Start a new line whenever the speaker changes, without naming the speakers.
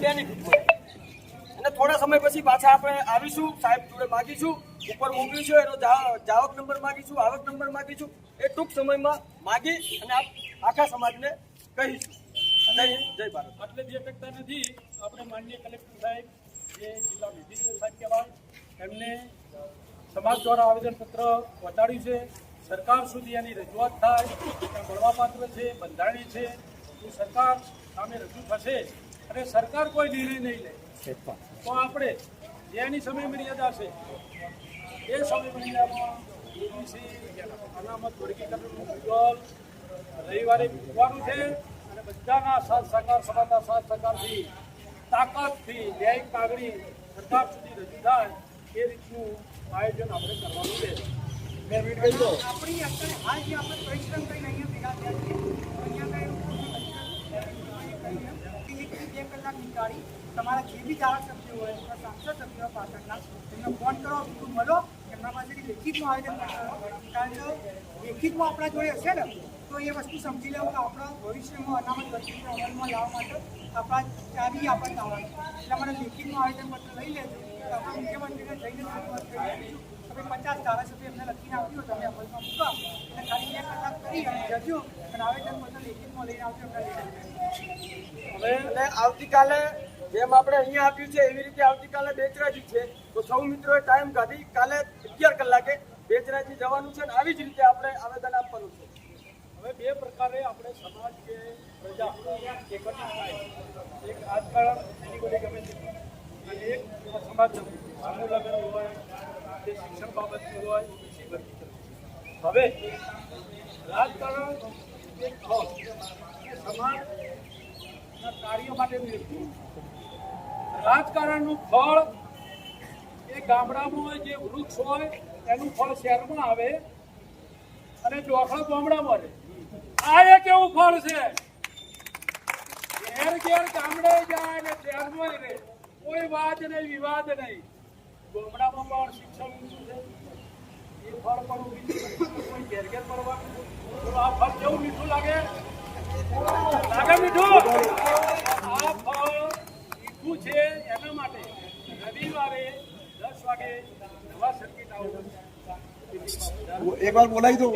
Benefit અને થોડા સમય પછી પાછા આપણે આવીશું, સાહેબ જોડે માગીશું, ઉપર મોકલીશું એનો જાવક નંબર માગીશું, આવક નંબર માગીશું, એ ટૂંક સમયમાં માગી અને આખા સમાજને કહીશું. જય જય
એટલે જે શકતા નથી, આપણે માનનીય કલેક્ટર સાહેબ, જે જિલ્લા મેજિસ્ટ્રેટ સાહેબ કહેવાય, એમને સમાજ દ્વારા આવેદનપત્ર પહોંચાડ્યું છે. સરકાર સુધી એની રજૂઆત થાય મળવાપાત્ર છે, બંધારણીય છે. એ સરકાર સામે રજૂ થશે અને સરકાર કોઈ નિર્ણય નહીં લે. તો આપણે જેની સમય મર્યાદા છે એ સમય મર્યાદામાં એબીસી અનામત વર્ગીકરણનું મુદ્દલ રવિવારે મૂકવાનું છે અને બધાના સાથ સહકાર સમાજના સાથ સહકારથી તાકાતથી ન્યાયિક માગણી સરકાર સુધી રજૂ થાય એ રીતનું આયોજન આપણે કરવાનું છે. બે મિનિટ
આપણી અત્યારે હાલ જે આપણે પરિશ્રમ કરીને અહીંયા ભેગા થયા છીએ અહીંયા કઈ એક થી બે નીકાળી તમારા જે બી ધારાસભ્યો હોય અથવા સાંસદ સભ્યો પાછળના, એમને ફોન કરો મળો એમના પાસેથી લેખિતમાં આવેદન કરો કારણ કે લેખિતમાં આપણા જોડે હશે ને? તો એ વસ્તુ સમજી લેવું કે આપણા ભવિષ્યમાં અનામત વસ્તુને અમલમાં લાવવા માટે આપણા ચારી આપણને આવવાનું એટલે મને લેખિતનું આયોજન પત્ર લઈ લેજો. તો આપણે મુખ્યમંત્રીને જઈને રજૂઆત કરી તમે પચાસ ધારાસભ્ય એમને લખીને આપ્યું તમે અમલમાં મૂકો. અને ખાલી બે કલાક કરી અને જજો અને આવેદન પત્ર લેખિતમાં લઈને આવજો
હવે
આવતીકાલે જેમ આપણે અહીંયા આપ્યું છે, એવી રીતે આવતીકાલે બેચરાજી છે. તો સૌ મિત્રોએ ટાઈમ કાઢી. કાલે અગિયાર કલાકે બેચરાજી જવાનું છે અને આવી જ રીતે આપણે આવેદન આપવાનું છે.
હવે બે પ્રકારે આપણે સમાજ કે પ્રજા એકત્રિત થાય એક આજકાલ એની બધી ગમે તે અને એક સમાજ સમૂહ લગ્ન હોય કે શિક્ષણ બાબતનું હોય કૃષિ વર્ગીકરણ હવે રાજકારણ એક સમાજના કાર્ય માટે એક રાજકારણનું ફળ એ ગામડામાં જે વૃક્ષ હોય, એનું ફળ શહેરમાં આવે અને ચોખા ગામડામાં રહે આ એક એવું ફળ છે. ઘેર ઘેર ગામડે જાય ને ધ્યાનમાં રહે કોઈ વાત નહીં, વિવાદ નહીં. ગામડામાં પણ શિક્ષણ ઊંચું છે. એ ફળ પણ ઊભી. કોઈ ઘેર ઘેર પડવાનું આ ફળ કેવું મીઠું લાગે? મીઠું? આ ફળ મીઠું છે એના માટે રવિવારે દસ વાગે નવા સર્કિટ આવું
એક વાર બોલાવી દો